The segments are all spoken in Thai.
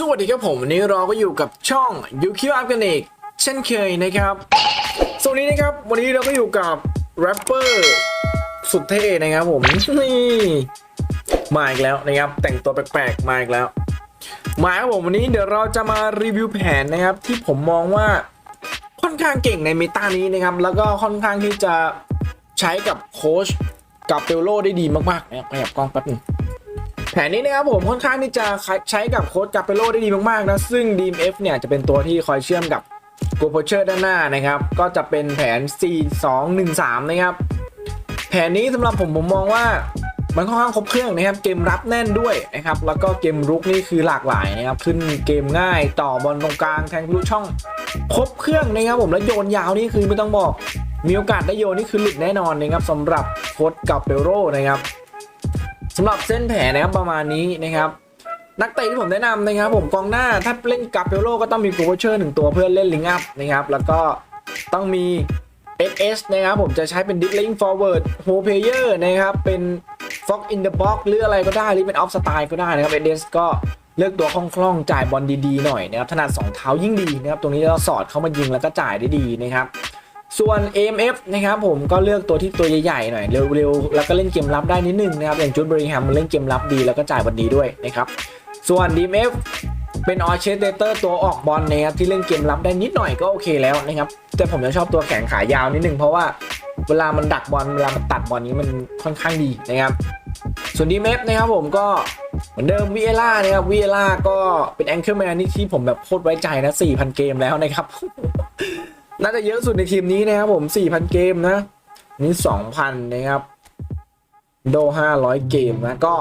สวัสดีครับผมวันนี้เราก็อยู่กับช่อง UQ a r g a n i c เช่นเคยนะครับสวัสดีนะครับ วันนี้เราก็อยู่กับแรปเปอร์สุดเท่นะครับผมนี่มาอีกแล้วนะครับ แต่งตัวแปลกๆมาอีกแล้ว มาครับผมวันนี้เดี๋ยวเราจะมารีวิวแผนนะครับ ที่ผมมองว่าค่อนข้างเก่งในเมตานี้นะครับ แล้วก็ค่อนข้างที่จะใช้กับโค้ชกับเปโลได้ดีมากๆนะครับขยับกล้องแป๊บนึง แผนนี้นะครับผมค่อนข้างที่จะใช้กับโค้ดกาเปโลได้ดีมากๆนะซึ่ง DMF เนี่ยจะเป็นตัวที่คอยเชื่อมกับโกโพเชอร์ด้านหน้านะครับ ก็จะเป็นแผน 4-2-1-3 นะครับ แผนนี้สำหรับผมผมมองว่ามันค่อนข้างครบเครื่องนะครับ เกมรับแน่นด้วยนะครับ แล้วก็เกมรุกนี่คือหลากหลายนะครับ ขึ้นเกมง่ายต่อบอลตรงกลางแทงทะลุช่อง ครบเครื่องนะครับผมแล้วโยนยาวนี่คือไม่ต้องบอก มีโอกาสได้โยนนี่คือหลุดแน่นอนนะครับสำหรับโค้ดกาเปโลนะครับ สำหรับเส้นแผนนะครับประมาณนี้นะครับนักเตะที่ผมแนะนำนะครับ ผมกองหน้าถ้าเล่นกับเปโลก็ต้องมีโกเชอร์หนึ่งตัวเพื่อเล่นลิงอัพนะครับ แล้วก็ต้องมี SS นะครับผมจะใช้เป็นดิ l ลิง forward h o player นะครับ เป็น fox in the box หรืออะไรก็ได้ หรือเป็น off style ก็ได้นะครับ SS ก็เลือกตัวคล่องๆ จ่ายบอลดีๆ หน่อยนะครับถนัดสองเท้ายิ่งดีนะครับ ตรงนี้เราสอดเข้ามายิงแล้วก็จ่ายได้ดีนะครับ ส่วน AMF นะครับผมก็เลือกตัวที่ตัวใหญ่ๆหน่อยเร็วๆแล้วก็เล่นเกมรับได้นิดนึงนะครับอย่างจูดบริแฮมมันเล่นเกมรับดีแล้วก็จ่ายบอลดีด้วยนะครับส่วน DMF เป็นออเชสเตอร์ตัวออกบอลนะครับที่เล่นเกมรับได้นิดหน่อยก็โอเคแล้วนะครับแต่ผมจะชอบตัวแข็งขายาวนิดนึงเพราะว่าเวลามันดักบอลเวลามันตัดบอลนี้มันค่อนข้างดีนะครับส่วน DMF นะครับผมก็เหมือนเดิมวีเอล่านะครับวีเอล่าก็เป็นแองเกิลแมนนี่ที่ผมแบบโคตรไว้ใจนะ4,000 เกมแล้วนะครับ น่าจะเยอะสุดในทีมนี้นะครับผม 4,000 เกมนะนี่ 2,000 นะครับ โด 500 เกมนะ ก็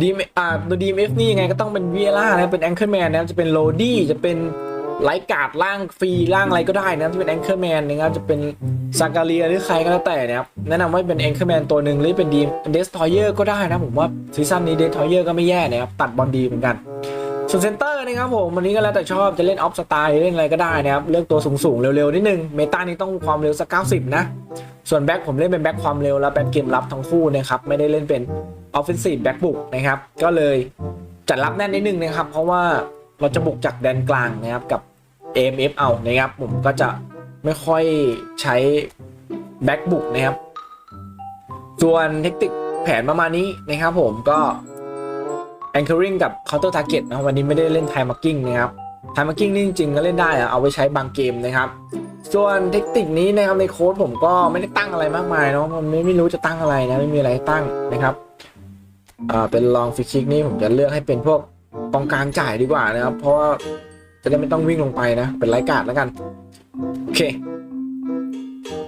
ดีอ่าตัว DMF นี่ยังไงก็ต้องเป็นเวียร่านะเป็นแองเกิลแมนนะจะเป็นโรดี้จะเป็นไลกาดล่างฟรีล่างอะไรก็ได้นะจะเป็นแองเกิลแมนนะครับจะเป็นซากาเรียหรือใครก็แล้วแต่นะครับแนะนำว่าเป็นแองเกิลแมนตัวหนึ่งหรือเป็นดีเดสทอยเออร์ก็ได้นะผมว่าซีซั่นนี้เดสทอยเออร์ก็ไม่แย่นะครับตัดบอลดีเหมือนกัน ส่วนเซนเตอร์นะครับผมวันนี้ก็แล้วแต่ชอบจะเล่นออฟสไตล์เล่นอะไรก็ได้นะครับ เลือกตัวสูงๆ เร็วๆ นิดนึง เมตานี้ต้องความเร็วสัก 90 นะ ส่วนแบ็คผมเล่นเป็นแบ็คความเร็วแล้วแบ็คเกมรับทั้งคู่นะครับ ไม่ได้เล่นเป็นออฟเฟนซีฟแบ็คบุกนะครับ ก็เลยจัดรับแน่นนิดนึงนะครับ เพราะว่าเราจะบุกจากแดนกลางนะครับกับ AMF เอานะครับ ผมก็จะไม่ค่อยใช้แบ็คบุกนะครับ ส่วนเทคนิคแผนประมาณนี้นะครับผมก็ anchoring กับ counter target นะวันนี้ไม่ได้เล่น time marking นะครับ time marking นี่จริงๆก็เล่นได้อะเอาไว้ใช้บางเกมนะครับ ส่วนเทคนิคนี้นะครับในโค้ดผมก็ไม่ได้ตั้งอะไรมากมายเนาะมันไม่ไม่รู้จะตั้งอะไรนะไม่มีอะไรตั้งนะครับอ่าเป็นลองฟิกชิกนี่ผมจะเลือกให้เป็นพวกกองกลางจ่ายดีกว่านะครับ เพราะว่าจะได้ไม่ต้องวิ่งลงไปนะ เป็นไร้กาดแล้วกันโอเค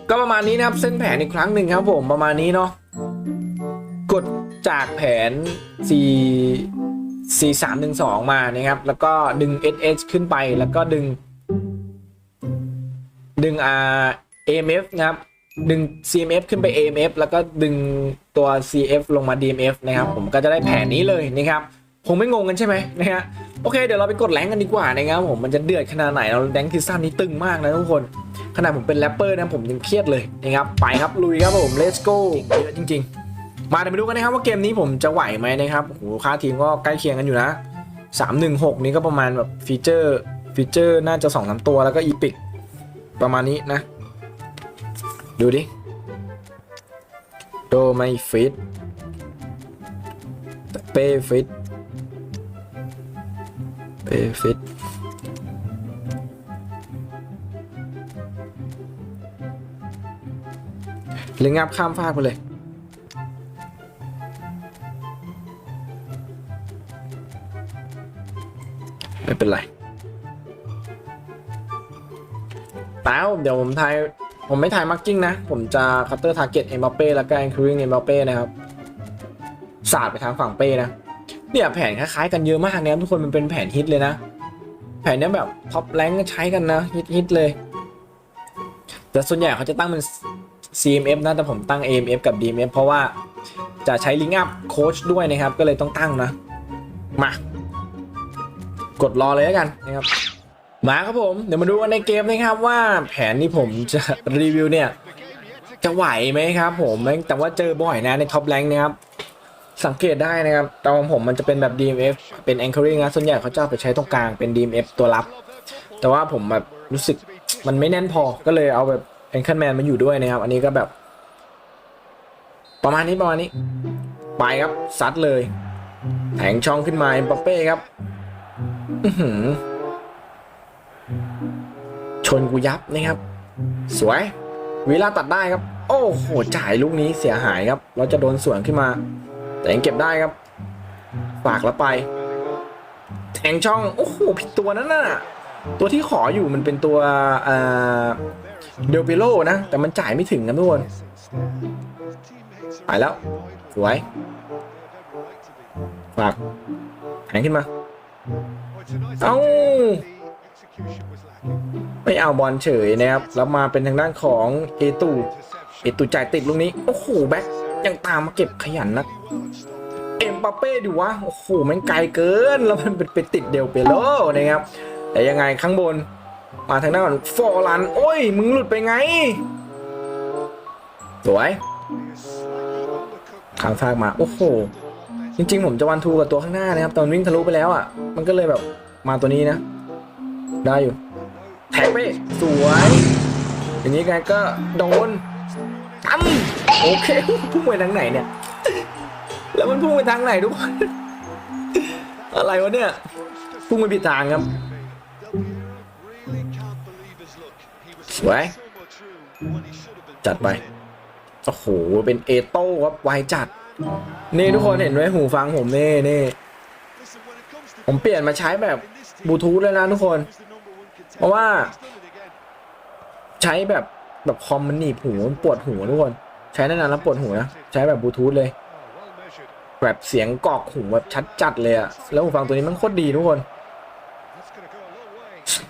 ก็ประมาณนี้นะครับเส้นแผนอีกครั้งหนึ่งครับผมประมาณนี้เนาะ กดจากแผน4 4 3 1 2 มานะครับ แล้วก็ดึง SS ขึ้นไปแล้วก็ดึง ดึง R AMF นะครับ ดึง CMF ขึ้นไป AMF แล้วก็ดึงตัว CF ลงมา DMF นะครับ ผมก็จะได้แผนนี้เลยนะครับคงไม่งงกันใช่ไหมนะฮะโอเคเดี๋ยวเราไปกดแรงกันดีกว่านะครับผมมันจะเดือดขนาดไหนเราแดงคิซันนี้ตึงมากนะทุกคนขนาดผมเป็นแรปเปอร์นะผมยังเครียดเลยนะครับไปครับลุยครับผม let's go เยอะจริง ๆ มาเดี๋ยวมาดูกันนะครับว่าเกมนี้ผมจะไหวไหมนะครับโหค่าทีมก็ใกล้เคียงกันอยู่นะ 316 นี้ก็ประมาณแบบฟีเจอร์ฟีเจอร์น่าจะ2อสตัวแล้วก็อีพิกประมาณนี้นะ ดูดิ โดไม่ฟิตเป้ฟิตเป้ฟิตเล็งงับข้ามฟากไปเลย ไม่เป็นไรแล้วเดี๋ยวผมทายผมไม่ทายมาร์กิ้งนะ ผมจะคัตเตอร์ทาร์เก็ตเอ็มบัปเป้แล้วก็แองคิงเอ็มบัปเป้นะครับสาดไปทางฝั่งเป้นะ เนี่ยแผนคล้ายๆกันเยอะมากนะครับทุกคนมันเป็นแผนฮิตเลยนะ แผนเนี้ยแบบท็อปแรงใช้กันนะฮิตฮิตเลย แต่ส่วนใหญ่เขาจะตั้งเป็น CMF นะแต่ผมตั้ง AMF กับ DMF เพราะว่าจะใช้ลิงก์อัพโค้ชด้วยนะครับ ก็เลยต้องตั้งนะ มา กดรอเลยแล้วกันนะครับมาครับผมเดี๋ยวมาดูกันในเกมนะครับว่าแผนที่ผมจะรีวิวเนี่ยจะไหวไหมครับ ผมแต่ว่าเจอบ่อยนะในท็อปแรงนะครับสังเกตได้นะครับตองผมมันจะเป็นแบบ DMF เป็น anchoring นะส่วนใหญ่เขาจะไปใช้ตรงกลางเป็น DMF ตัวรับ แต่ว่าผมแบบรู้สึกมันไม่แน่นพอก็เลยเอาแบบ anchorman มาอยู่ด้วยนะครับ อันนี้ก็แบบ ประมาณนี้ประมาณนี้ ไปครับซัดเลยแทงช่องขึ้นมาเอ็มปเป้ครับ อือหือ ชนกูยับนะครับ สวยวีลาตัดได้ครับ โอ้โหจ่ายลูกนี้เสียหายครับ เราจะโดนสวนขึ้นมา แต่ยังเก็บได้ครับ ฝากแล้วไป แทงช่อง โอ้โหผิดตัวนั่นน่ะ ตัวที่ขออยู่มันเป็นตัวเอ่อเดลเปโลนะ แต่มันจ่ายไม่ถึงนะทุกคนไปแล้ว สวยฝากแทงขึ้นมา เอ้า ไม่เอาบอลเฉยนะครับ แล้วมาเป็นทางด้านของเอตูเอตูจ่ายติดลูกนี้ โอ้โหแบ็คยังตามมาเก็บขยันนักเอ็มบัปเป้ดูวะ โอ้โหมันไกลเกิน แล้วมันเป็นไปติดเดลเปโลนะครับ แต่ยังไงข้างบน มาทางด้านของฟอร์ลัน โอ้ย มึงหลุดไปไง สวยข้างฟากมา โอ้โห จริง ๆ ผมจะวันทูกับตัวข้างหน้านะครับ ตอนวิ่งทะลุไปแล้วอะ มันก็เลยแบบมาตัวนี้นะ ได้อยู่ แท็กไปสวย อย่างนี้ไงก็โดนตั้มโอเคพุ่งไปทางไหนเนี่ย แล้วมันพุ่งไปทางไหนทุกคน อะไรวะเนี่ย พุ่งไปผิดทางครับสวยจัดไป โอ้โห เป็นเอโต้ครับไวจัด นี่ทุกคนเห็นไหมหูฟังผมนี่นี่ผมเปลี่ยนมาใช้แบบบลูทูธเลยนะทุกคน เพราะว่า ใช้แบบแบบคอมมันหนีบหูมันปวดหูทุกคน ใช้นานๆแล้วปวดหูนะใช้แบบบลูทูธเลย แบบเสียงกอกหูแบบชัดจัดเลยอะแล้วหูฟังตัวนี้มันโคตรดีทุกคน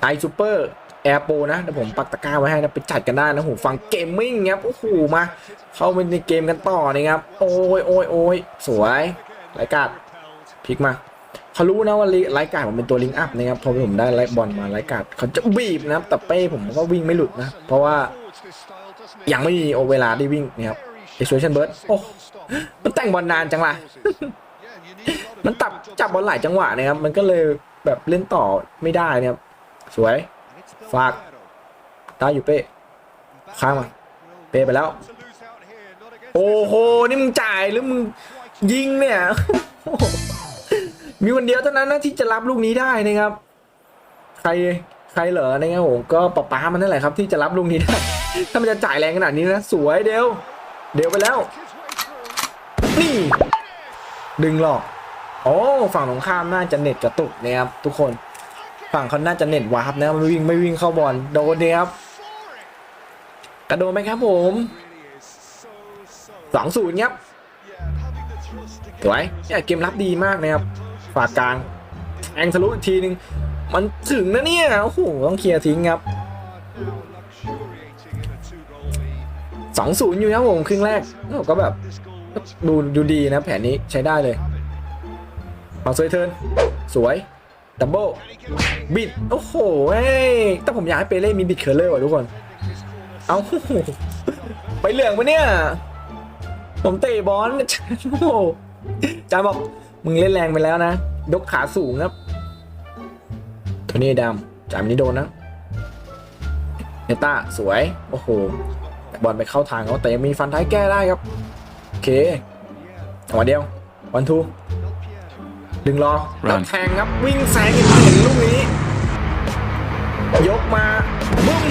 ไอซูเปอร์ แอร์โปนะเดี๋ยวผมปักตะกร้าไว้ให้นะไปจัดกันได้นะหูฟังเกมมิ่งครับโอ้โหมา เข้าไปในเกมกันต่อนะครับ โอ้ยโอ้ยโอ้ยสวยไรการพลิกมาเขารู้นะว่าไลกาดผมเป็นตัวลิงก์อัพนะครับพอผมได้ไลบอลมาไลกาดเขาจะบีบนะครับแต่เป้ผมก็วิ่งไม่หลุดนะ เพราะว่ายังไม่มีโอเวลาได้วิ่งนะครับเอ็กซ์เชันเบิร์ดโอ้มันแต่งบอลนานจังล่ะมันตับจับบอลหลายจังหวะนะครับมันก็เลยแบบเล่นต่อไม่ได้นะครับสวย ฝากได้อยู่เป้ข้างมาเป้ไปแล้ว โอ้โห นี่มึงจ่ายหรือมึงยิงเนี่ย มีคนเดียวเท่านั้นนะที่จะรับลูกนี้ได้นะครับ ใครใครเหรอนะครับผมก็ป๊าป๊ามันนั่นแหละครับ ที่จะรับลูกนี้ได้ ถ้ามันจะจ่ายแรงขนาดนี้นะ สวยเดียวเดี๋ยวไปแล้ว นี่ ดึงหลอก โอ้ ฝั่งตรงข้ามน่าจะเน็ตกระตุกนะครับทุกคน ฝั่งเขาน่าจะเน็ตวาร์ปนะไม่วิ่งไม่วิ่งเข้าบอลโดนเนี่ยครับกระโดดไหมครับผมสองศูนย์ครับสวยเนี่ยเกมรับดีมากนะครับฝากกลางแองทะลุอีกทีนึงมันถึงนะเนี่ยโอ้โหต้องเคลียร์ทิ้งครับสองศูนย์อยู่ครับผมครึ่งแรกโอ้ก็แบบดูดูดีนะแผนนี้ใช้ได้เลยมาสวยเทิร์นสวย ดับเบิลบิด โอ้โหเอ้ยแต่ผมอยากให้เปเล่มีบิดเคอร์เลอร์ว่ะทุกคน เอาไปเหลืองปะเนี่ย ผมเตะบอลโอ้โหจาบอก มึงเล่นแรงไปแล้วนะยกขาสูงครับโทนี่ดำจามนี้โดนนะเนต้าสวย โอ้โหบอลไปเข้าทางเขาแต่ยังมีฟันท้ายแก้ได้ครับ โอเคจังหวะเดียววันทู ดึงรอแล้วแทงครับวิ่งแซงอีกเห็นลูกนี้ ยกมาบึ้ม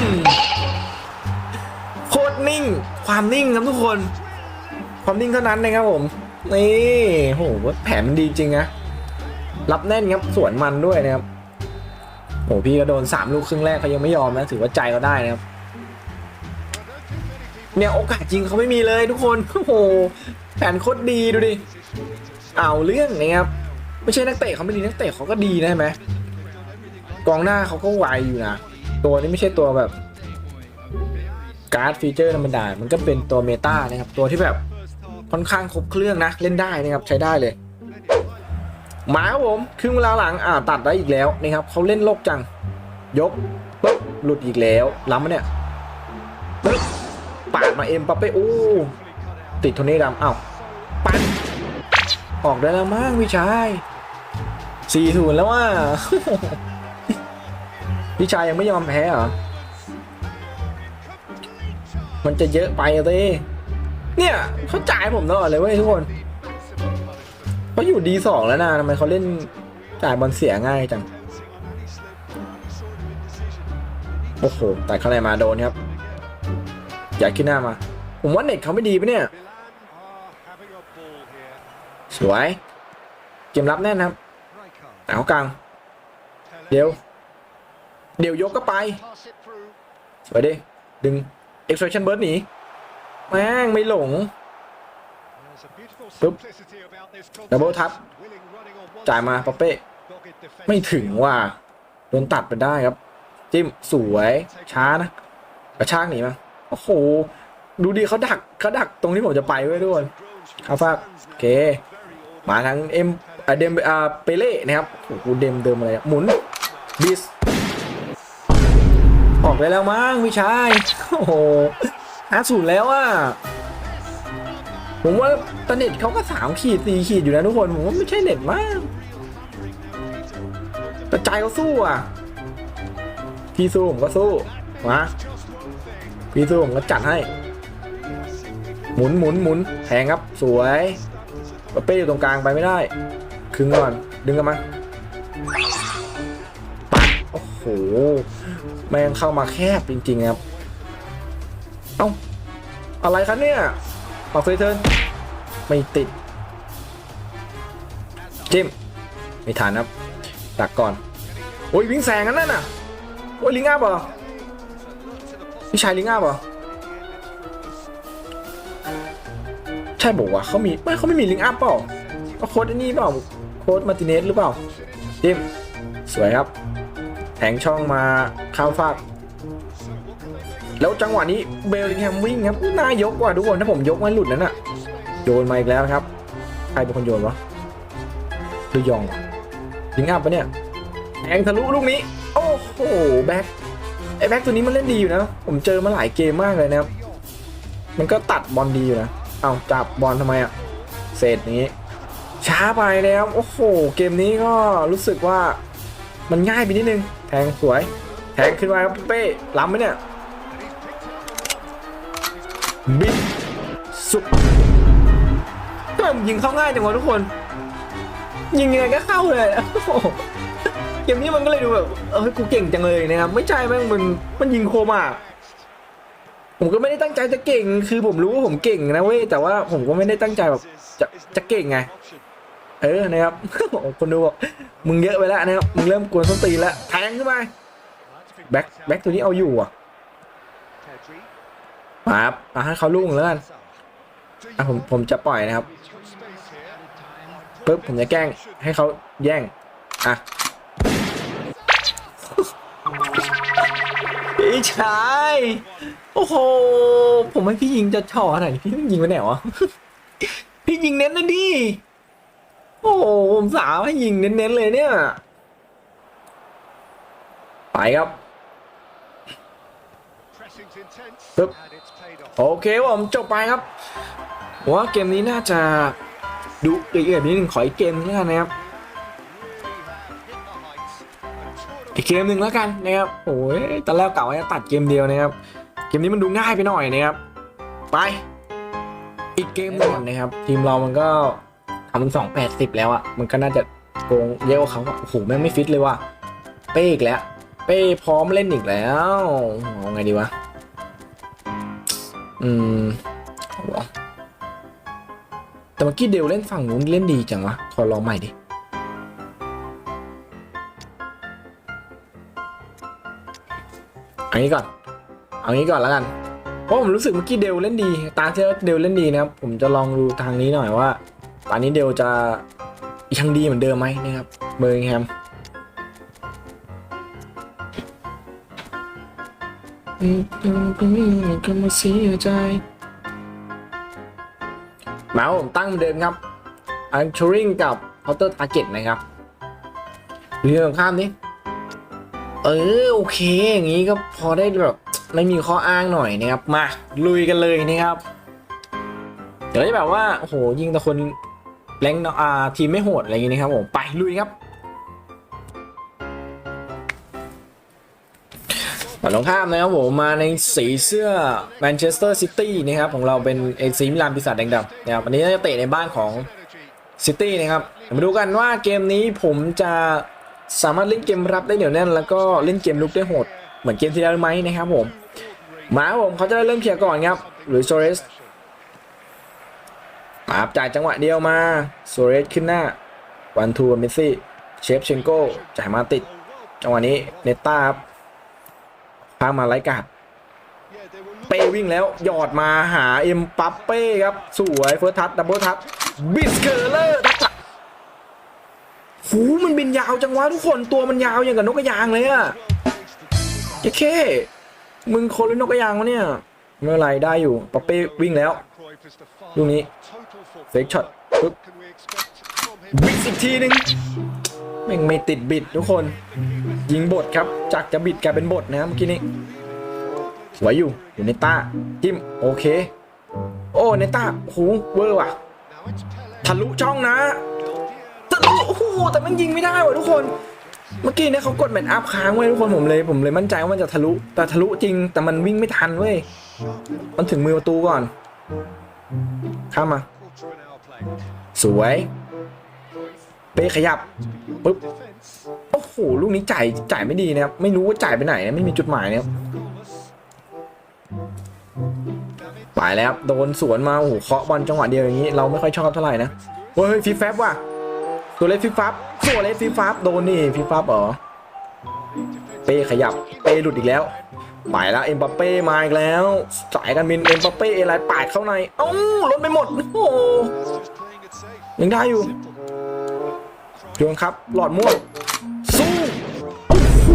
โคตรนิ่ง ความนิ่งครับทุกคน ความนิ่งเท่านั้นนะครับผมนี่โหแผนมันดีจริงนะรับแน่นครับสวนมันด้วยนะครับโหพี่ก็โดนสามลูกครึ่งแรกเขายังไม่ยอมนะถือว่าใจเขาได้นะครับเนี่ยโอกาสจริงเขาไม่มีเลยทุกคนโอ้โหแผนโคตรดีดูดิเอาเรื่องนะครับ ไม่ใช่นักเตะเขาไม่ดีนักเตะเขาก็ดีนะเห็นไหมกองหน้าเขาก็ไวอยู่นะตัวนี้ไม่ใช่ตัวแบบการ์ดฟีเจอร์ธรรมดา มันก็เป็นตัวเมตานะครับ ตัวที่แบบค่อนข้างครบเครื่องนะ เล่นได้นะครับ ใช้ได้เลย หมาครับผมครึ่งเวลาหลังอ่าตัดได้อีกแล้วนะครับเขาเล่นโลกจัง ยกปุ๊บหลุดอีกแล้ว ล้ำมาเนี่ยปึ๊บปาดมาเอ็มปัปเป้โอ้ติดโทนี่ดำอ้าวปัดออกได้แล้วมั้งพี่ชาย สี่ศูนย์แล้วว่าพี่ชายยังไม่ยอมแพ้เหรอ มันจะเยอะไปเต้เนี่ยเขาจ่ายผมตลอดเลยเว้ยทุกคนเขาอยู่ดีสองแล้วนะทำไมเขาเล่นจ่ายบอลเสียง่ายจัง โอ้โหแต่ข้างในมาโดนครับ อยากขึ้นหน้ามา ผมว่าเน็ตเขาไม่ดีปะเนี่ย สวย เกมรับแน่นครับ เอากลาง เดี๋ยว เดี๋ยวยกก็ไปสวยดิดึง extraction burst หนีแม่งไม่หลงปึ๊บดับเบิลทับจ่ายมาปอเป้ ไม่ถึงว่าโดนตัดไปได้ครับ จิ้มสวยช้านะกระชากหนีมาโอ้โห ดูดีเขาดักเขาดักตรงที่ผมจะไปไว้ด้วยคาฟากโอเค มาทั้งเอ็ม เดมอ่าเปเล่นะครับโอ้โหเดมเดิมอะไรหมุนบิสออกไปแล้วมั้งพี่ชายโอ้โหห้าศูนย์แล้วอะผมว่าตเน็ตเขาก็สามขีดสี่ขีดอยู่นะทุกคนผมว่าไม่ใช่เน็ตมากแต่ใจเขาสู้อะพี่สู้ผมก็สู้มาพี่สู้ผมก็จัดให้ หมุนหมุนหมุนแทงครับสวยปาเป้อยู่ตรงกลางไปไม่ได้ ครึ่งก่อน ดึงกันมาปัดโอ้โห แม่งเข้ามาแคบจริงๆครับ เอ้า อะไรครับเนี่ยปากเฟเทิร์นไม่ติด จิ้ม ไม่ทันครับ ดักก่อน โอ้ยวิ่งแซงกันนั่นน่ะ โอ้ยลิงอ้าบเหรอพี่ชายลิงอ้าบเหรอใช่บอกว่าเขามีไม่เขาไม่มีลิงอัพเปล่าก็โค้ดไอ้นี่เปล่า โค้ดมาติเนสหรือเปล่าจิมสวยครับแทงช่องมาข้ามฟาก แล้วจังหวะนี้เบลลิงแฮมวิ่งครับน่ายกกว่าทุกคนถ้าผมยกไม่หลุดนั้นอะโยนมาอีกแล้วครับ ใครเป็นคนโยนวะหรือยองวะลิงอัพปะเนี่ยแทงทะลุลูกนี้ โอ้โหแบ็คไอ้แบ็คตัวนี้มันเล่นดีอยู่นะ ผมเจอมาหลายเกมมากเลยนะครับ มันก็ตัดบอลดีอยู่นะ เอาจับบอลทำไมอะเศษนี้ ช้าไปแล้วโอ้โห เกมนี้ก็รู้สึกว่ามันง่ายไปนิดนึง แทงสวย แทงขึ้นมาครับเป้ล้ำไหมเนี่ยบิดสุดก็ยิงเข้าง่ายจังวะทุกคน ยิงยังไงก็เข้าเลยเกมนี้มันก็เลยดูแบบเออกูเก่งจังเลยนะครับไม่ใช่แม่งมันมันยิงโคมอะผมก็ไม่ได้ตั้งใจจะเก่ง คือผมรู้ว่าผมเก่งนะเว้ยแต่ว่าผมก็ไม่ได้ตั้งใจแบบจะจะเก่งไง เออนะครับคนดูบอกมึงเยอะไปแล้วนะครับมึงเริ่มกวนส้นตีแล้วแทงขึ้นไปแบ็คแบ็คตัวนี้เอาอยู่อะมาครับอะให้เขาลุ่งแล้วกันอะผมผมจะปล่อยนะครับปึ๊บผมจะแกล้งให้เขาแย่งอะพี่ชายโอ้โหผมให้พี่ยิงจะช่อขนาดนี้พี่ยิงไปไหนวะพี่ยิงเน้นเลยดิ โอ้โหผมสาวให้ยิงเน้นๆเลยเนี่ย ไปครับปึ๊บโอเคผมจบไปครับว่าเกมนี้น่าจะดูละเอียดนิดนึงขออีกเกมนึงแล้วกันนะครับอีกเกมหนึ่งแล้วกันนะครับโอ้ยตอนแรกเก่าจะตัดเกมเดียวนะครับ เกมนี้มันดูง่ายไปหน่อยนะครับ ไป อีกเกมหนึ่งนะครับ ทีมเรามันก็ ทำถึงสองแปดสิบแล้วอะมันก็น่าจะโกงเยอะกว่าเขาอะโอ้โหแม่งไม่ฟิตเลยว่ะเป้อีกแล้ว เป้พร้อมเล่นอีกแล้วเอาไงดีวะอืมวะแต่เมื่อกี้เดลเล่นฝั่งนู้นเล่นดีจังวะขอลองใหม่ดิเอางี้ก่อนเอางี้ก่อนแล้วกันเพราะผมรู้สึกเมื่อกี้เดลเล่นดี ตาเที่แล้วเดลเล่นดีนะครับผมจะลองดูทางนี้หน่อยว่า ตอนนี้เดลจะยังดีเหมือนเดิมไหมนะครับเบอร์ิงแฮมก็มาเสียใจมาผมตั้งเหมือนเดิมครับอันชูริงกับเคาน์เตอร์ทาร์เก็ตนะครับเรื่องข้ามนี้เออโอเค อย่างนี้ก็พอได้แบบไม่มีข้ออ้างหน่อยนะครับ มาลุยกันเลยนะครับเดี๋ยวจะแบบว่าโอ้โหยิงแต่คน แรงอ่าทีมไม่โหดอะไรอย่างนี้นะครับผมไปลุยครับฝั่งตรงข้ามนะครับผมมาในสีเสื้อแมนเชสเตอร์ซิตี้นะครับของเราเป็นเอซีมิลานปีศาจแดงดำนะครับวันนี้จะเตะในบ้านของซิตี้นะครับมาดูกันว่าเกมนี้ผมจะสามารถเล่นเกมรับได้เหนียวแน่น แล้วก็เล่นเกมลุกได้โหด เหมือนเกมที่แล้วไหมนะครับผม มาครับผมเขาจะได้เริ่มเคลียร์ก่อนครับหรือโซเรส ปาบจ่ายจังหวะเดียวมาโซเรสขึ้นหน้า วันทูเมสซี่ เชฟเชนโก้จ่ายมาติด จังหวะนี้เนต้าครับพามาไลกาดเป้วิ่งแล้วหยอดมาหาเอ็มปัปเป้ครับ สวยเฟิร์สทัชดับเบิลทัชบิสเกอร์เลอร์ทัชหูมันบินยาวจังวะทุกคนตัวมันยาวอย่างกับนกกระยางเลยอะเจ๊เคมึงคนหรือนกกระยางวะเนี่ยไม่เป็นไรได้อยู่ปัปเป้วิ่งแล้ว ลูกนี้เฟกช็อตปึ๊บบิดอีกทีหนึงแม่งไม่ติดบิดทุกคน ยิงบทครับ จากจะบิดกลายเป็นบทนะครับเมื่อกี้นี้สวยอยู่อยู่ในต้าทิมโอเค โอ้ในต้าโอ้โหเวอร์ว่ะทะลุช่องนะทะลุโอ้โหแต่มันยิงไม่ได้ว่ะทุกคน เมื่อกี้เนี่ยเขากดแมนอัพค้างไว้ทุกคนผมเลยผมเลยมั่นใจว่ามันจะทะลุแต่ทะลุจริงแต่มันวิ่งไม่ทันเว้ยมันถึงมือประตูก่อน ข้ามมา สวย เป้ขยับปุ๊บโอ้โหลูกนี้จ่ายจ่ายไม่ดีนะครับ ไม่รู้ว่าจ่ายไปไหนไม่มีจุดหมายนะครับไปแล้วโดนสวนมาโอ้โหเคาะบอลจังหวะเดียวอย่างนี้ เราไม่ค่อยชอบเท่าไหร่นะเฮ้ยฟิฟแฟบว่ะตัวเล็กฟิฟฟับตัวเล็กฟิฟฟับโดนนี่ฟิฟฟับเหรอเป้ขยับเป้หลุดอีกแล้ว ไปแล้วเอ็มบัปเป้มาอีกแล้ว สายการบินเอ็มบัปเป้อะไรปาดเข้าใน เอ้าล้นไปหมดโอ้ยังได้อยู่โยนครับ หลอดม่วงสู้โอ้โห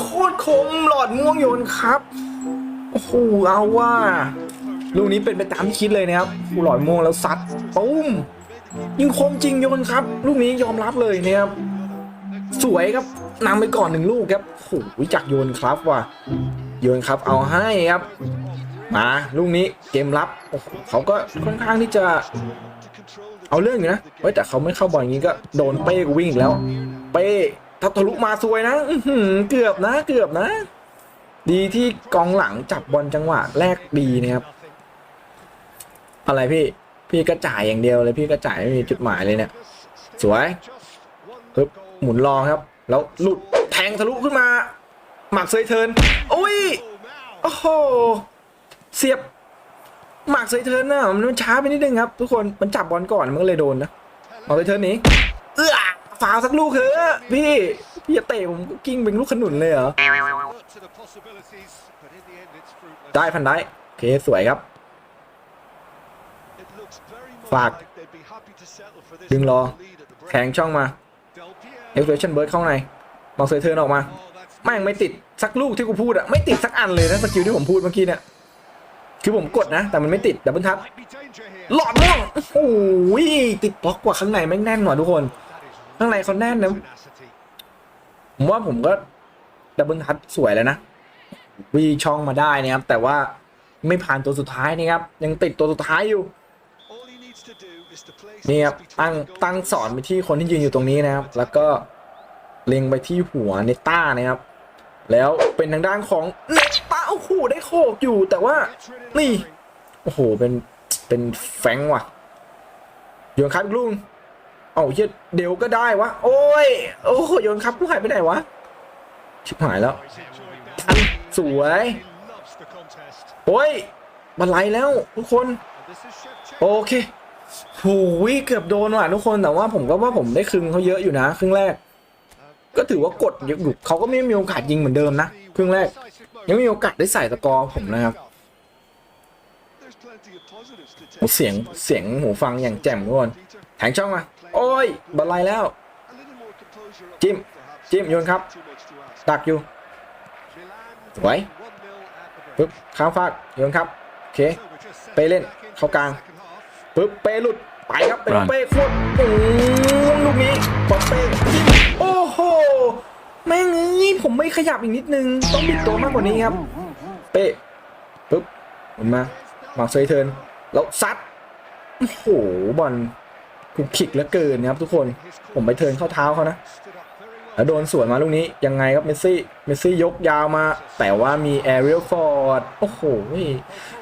โคตรคมหลอดม่วงโยนครับโอ้โหเอาว่าลูกนี้เป็นไปตามที่คิดเลยนะครับหลอดม่วงแล้วซัดปุ้มยิงคมจริงโยนครับ ลูกนี้ยอมรับเลยนะครับสวยครับ นำไปก่อนหนึ่งลูกครับโอ้โหจักโยนครับว่ะโยนครับเอาให้ครับ มาลูกนี้เกมรับโอ้โหเขาก็ค่อนข้างที่จะ เอาเรื่องอยู่นะเฮ้ยแต่เขาไม่เข้าบอลอย่างนี้ก็โดนเป้กวิ่งอีกแล้ว เป้ถ้าทะลุมาซวยนะอืเกือบนะ เกือบนะ ดีที่กองหลังจับบอลจังหวะแรกดีนะครับ อะไรพี่ พี่กระจ่ายอย่างเดียวเลยพี่กระจ่ายไม่มีจุดหมายเลยเนี่ย สวยปึ๊บหมุนรอครับ แล้วหลุดแทงทะลุขึ้นมา หมักเซยเทิร์นโอ้ยโอ้โหเสียบหมักเซยเทิร์นน่ะมันช้าไปนิดนึงครับ ทุกคนมันจับบอลก่อนมันก็เลยโดนนะหมักเซยเทิร์นนี้เอื้อฟาวสักลูกเถอะพี่พี่จะเตะผมก็กิ้งเป็นลูกขนุนเลยเหรอได้พันได้โอเคสวยครับ ฝาก ดึงรอแทงช่องมา เอ็กซ์เพรสชั่นเบิร์ดเข้าในมองเซอร์เทิร์นออกมาแม่งไม่ติดสักลูกที่กูพูดอะไม่ติดสักอันเลยนะสกิลที่ผมพูดเมื่อกี้เนี่ยคือผมกดนะ แต่มันไม่ติดดับเบิลทับหลอดม่วงโอ้โหติดบล็อกกว่าข้างในแม่งแน่นหน่อยทุกคน ข้างในเขาแน่นนะผมว่าผมก็ดับเบิลทัชสวยแล้วนะวีช่องมาได้นะครับแต่ว่าไม่ผ่านตัวสุดท้ายนะครับ ยังติดตัวสุดท้ายอยู่ นี่ครับตั้งตั้งสอนไปที่คนที่ยืนอยู่ตรงนี้นะครับ แล้วก็เล็งไปที่หัวเนต้านะครับ แล้วเป็นทางด้านของเนต้าโอ้โหได้โคกอยู่แต่ว่านี่โอ้โหเป็นเป็นแฟงว่ะโยนครับลูกเอาเหี้ยเดี๋ยวก็ได้วะโอ้ยโอ้โหโยนครับลูกหายไปไหนวะชิบหายแล้วทันสวยโอ้ยบันไลแล้วทุกคน โอเค หูยเกือบโดนว่ะทุกคนแต่ว่าผมก็ว่าผมได้ครึ่งเขาเยอะอยู่นะ ครึ่งแรก ก็ถือว่ากดเยอะอยู่เขาก็ไม่มีโอกาสยิงเหมือนเดิมนะครึ่งแรก ยังมีโอกาสได้ใส่ตะกอผมนะครับเสียงเสียงหูฟังอย่างแจ่มทุกคนแทงช่องมา โอ้ยบอลไลแล้ว จิ้ม จิ้มโยนครับ ดักอยู่สวยปึ๊บข้ามฟากโยนครับ โอเค ไปเล่น เข้ากลาง ปึ๊บเป้หลุดไปครับเป็น Run เป้โคตรโอ้ยลูกนี้บอลเป้จิ้มโอ้โหแม่งเอ้ยผมไม่ขยับอีกนิดนึง ต้องบิดตัวมากกว่านี้ครับ เป้ปึ๊บหมุนมามาเซยเทิร์นแล้วซัดโอ้โหบอลคุกคิกเหลือเกินนะครับทุกคนผมไปเทิร์นเข้าเท้าเขานะ แล้วโดนสวนมาลูกนี้ยังไงครับเมสซี่เมสซี่ยกยาวมา แต่ว่ามีแอเรียลฟอร์ดโอ้โห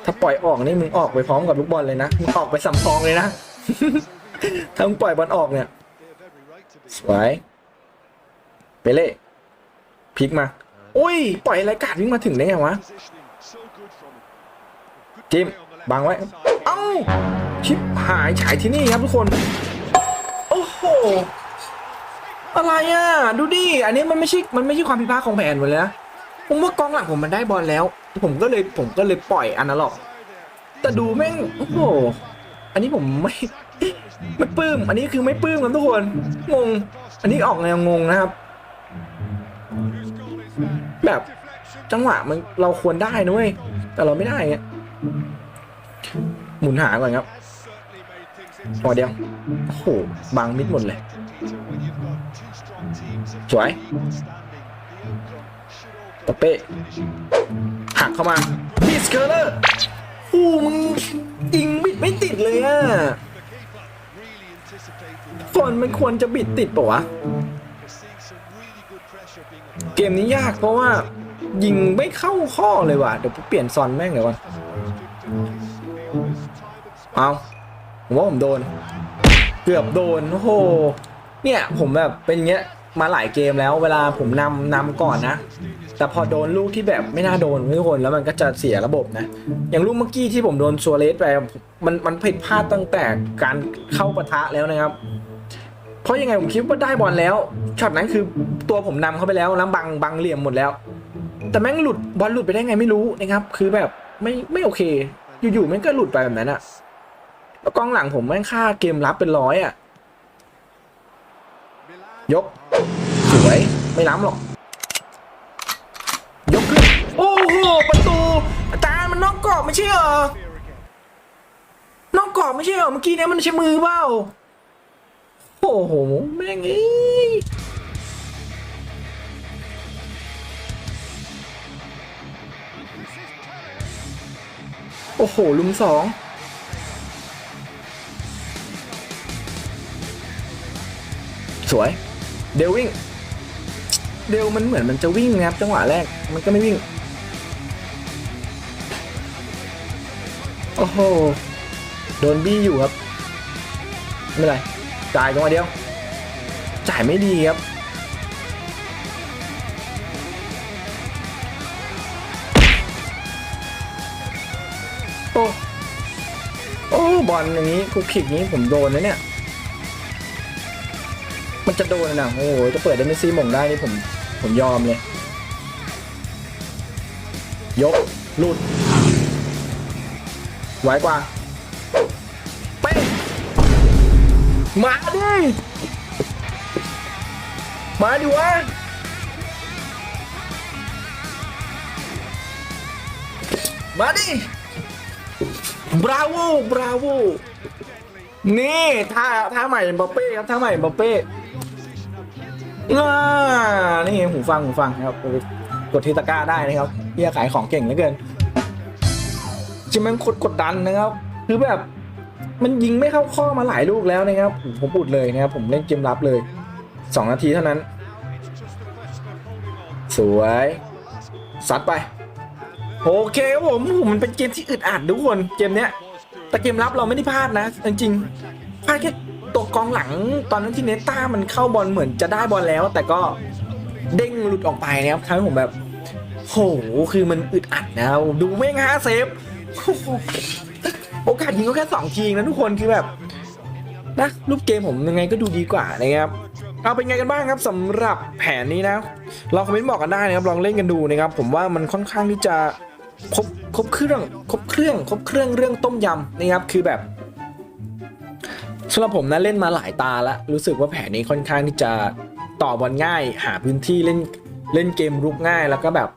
ถ้าปล่อยออกนี่มึงออกไปพร้อมกับลูกบอลเลยนะมึงออกไปสำรองเลยนะถ้ามึงปล่อยบอลออกเนี่ยสวยเปเล่พลิกมาอุ้ยปล่อยรายการวิ่งมาถึงได้ไงวะจิมบังไว้ เอ้าชิปหายฉายที่นี่ครับทุกคน โอ้โห อะไรอะ ดูดิ อันนี้มันไม่ใช่ มันไม่ใช่ความผิดพลาดของแผนหมดเลยนะผมว่ากองหลังผมมันได้บอลแล้ว ผมก็เลยผมก็เลยปล่อยอันนั้นหรอก แต่ดูแม่ง โอ้โห อันนี้ผมไม่ไม่ปลื้ม อันนี้คือไม่ปลื้มครับทุกคน งง อันนี้ออกแนวงงนะครับ แบบจังหวะมันเราควรได้นะเว้ย แต่เราไม่ได้ไงหมุนหาก่อนครับพอเดียว โอ้โหบังมิดหมดเลย สวยปะเป้หักเข้ามาบิสเคอร์เลอร์อู้มึงยิงบิดไม่ติดเลยอะฝนมันควรจะบิดติดปะวะ เกมนี้ยากเพราะว่า ยิงไม่เข้าข้อเลยว่ะ เดี๋ยวผมเปลี่ยนซอนแม่งเลยวก่อนเอาผมว่าผมโดน เกือบโดน โอ้โห เนี่ยผมแบบเป็นเงี้ย มาหลายเกมแล้วเวลาผมนำนำก่อนนะ แต่พอโดนลูกที่แบบไม่น่าโดนทุกคนแล้วมันก็จะเสียระบบนะ อย่างลูกเมื่อกี้ที่ผมโดนซัวเรสไปมันมันผิดพลาดตั้งแต่การเข้าปะทะแล้วนะครับ เพราะยังไงผมคิดว่าได้บอลแล้วช็อตนั้นคือตัวผมนำเข้าไปแล้วแล้วบังบังเหลี่ยมหมดแล้ว แต่แม่งหลุดบอลหลุดไปได้ไงไม่รู้นะครับ คือแบบไม่ไม่โอเค อยู่ๆแม่งก็หลุดไปแบบนั้นอะแล้วกองหลังผมแม่งค่าเกมรับเป็นร้อยอะ ยก สวย ไม่ล้ำหรอก ยกขึ้น โอ้โห ประตูอามันนอกกรอบไม่ใช่เหรอนอกกรอบไม่ใช่เหรอ เมื่อกี้เนี้ยมันใช้มือเปล่า โอ้โห แม่งเอ้ยโอ้โห ลุมสองสวย เดลวิ่ง เดลมันเหมือนมันจะวิ่งนะครับจังหวะแรกมันก็ไม่วิ่ง โอ้โห โดนบี้อยู่ครับ ไม่เป็นไร จ่ายจังหวะเดียว จ่ายไม่ดีครับโอ้ โอ้ บอลอย่างนี้คุกคิกนี้ผมโดนนะเนี่ย มันจะโดนนะโอ้โหจะเปิดได้ไม่ซีหม่งได้นี่ผมผมยอมเลย ยกหลุดไวกว่าเป้งมาดิมาดิวะมาดิบราโวบราโวนี่ท่าท่าใหม่เอ็มบัปเป้ครับท่าใหม่เอ็มบัปเป้ อ่านี่หูฟังหูฟังนะครับไปกดที่ตะกร้าได้นะครับเฮียขายของเก่งเหลือเกินจิมันกดกดดันนะครับ คือแบบมันยิงไม่เข้าข้อมาหลายลูกแล้วนะครับ ผมพูดเลยนะครับ ผมเล่นเกมรับเลยสองนาทีเท่านั้น สวยซัดไป โอเคครับผมผมมันเป็นเกมที่อึดอัดทุกคนเกมเนี้ย แต่เกมรับเราไม่ได้พลาดนะ จริงๆพลาดแค่ กองหลังตอนนั้นที่เนต้ามันเข้าบอลเหมือนจะได้บอลแล้ว แต่ก็เด้งหลุดออกไปนะครับทำให้ผมแบบโหคือมันอึดอัดนะดูไม่งฮะเซฟโอกาสยิงก็แค่สองทีนะทุกคนคือแบบนะรูปเกมผมยังไงก็ดูดีกว่านะครับเอาเป็นไงกันบ้างครับสำหรับแผนนี้นะลองคอมเมนต์บอกกันได้นะครับลองเล่นกันดูนะครับ ผมว่ามันค่อนข้างที่จะครบครบเครื่องครบเครื่องครบเครื่องเรื่องต้มยำนะครับคือแบบ สำหรับผมนะเล่นมาหลายตาแล้วรู้สึกว่าแผนนี้ค่อนข้างที่จะต่อบอลง่าย หาพื้นที่เล่นเล่นเกมรุกง่ายแล้วก็แบบ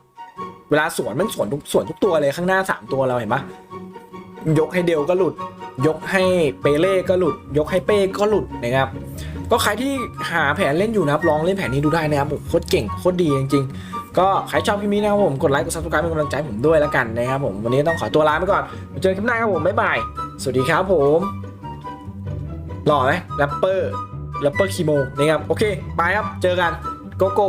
เวลาสวนมันสวนทุกสวนทุกตัวเลยข้างหน้า 3 ตัวเราเห็นปะยกให้เดลก็หลุด ยกให้เปเล่ก็หลุด ยกให้เป้ก็หลุดนะครับ ก็ใครที่หาแผนเล่นอยู่นะครับลองเล่นแผนนี้ดูได้นะครับโอ้โคตรเก่งโคตรดีจริงๆ ก็ใครชอบพี่มีนะครับผมกดไลค์กดซับสไครป์เป็นกำลังใจผมด้วยแล้วกันนะครับผมวันนี้ต้องขอตัวลาไปก่อนเจอกันคลิปหน้าครับผมบ๊ายบายสวัสดีครับผม หล่อไหมแรปเปอร์แรปเปอร์คีโมนะครับโอเคไปครับเจอกันโกโก้